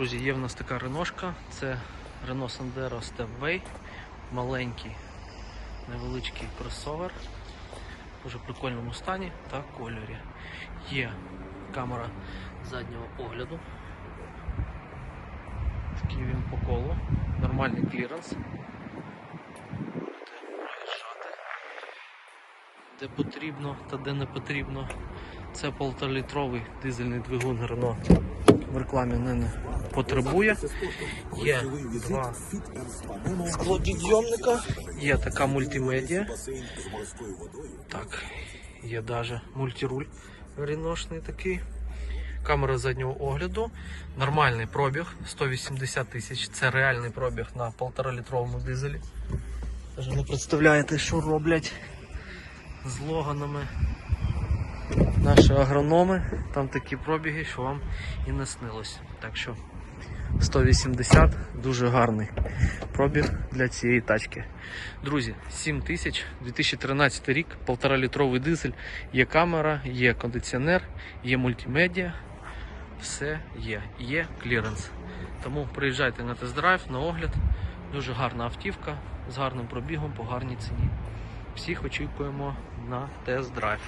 Друзі, є в нас така реношка, це Renault Sandero Stepway, маленький, невеличкий кросовер, в дуже прикольному стані та кольорі. Є камера заднього огляду. Такий він по колу, нормальний кліренс. Де потрібно та де не потрібно. Це полторалітровий дизельний двигун Renault в рекламі не, не потребує. Є два склопідйомника, є така мультимедіа. Так, є даже мультируль ріношний такий. Камера заднього огляду, нормальний пробіг 180 тисяч. Це реальний пробіг на 1,5-літровому дизелі. Даже не представляєте, що роблять з логанами наші агрономи. Там такі пробіги, що вам і не снилось. Так що 180 дуже гарний пробіг для цієї тачки. Друзі, 7 тисяч, 2013 рік, 1,5 літровий дизель, є камера, є кондиціонер, є мультимедіа, все є, є кліренс. Тому приїжджайте на тест-драйв, на огляд. Дуже гарна автівка з гарним пробігом по гарній ціні. Всіх очікуємо на тест-драйв.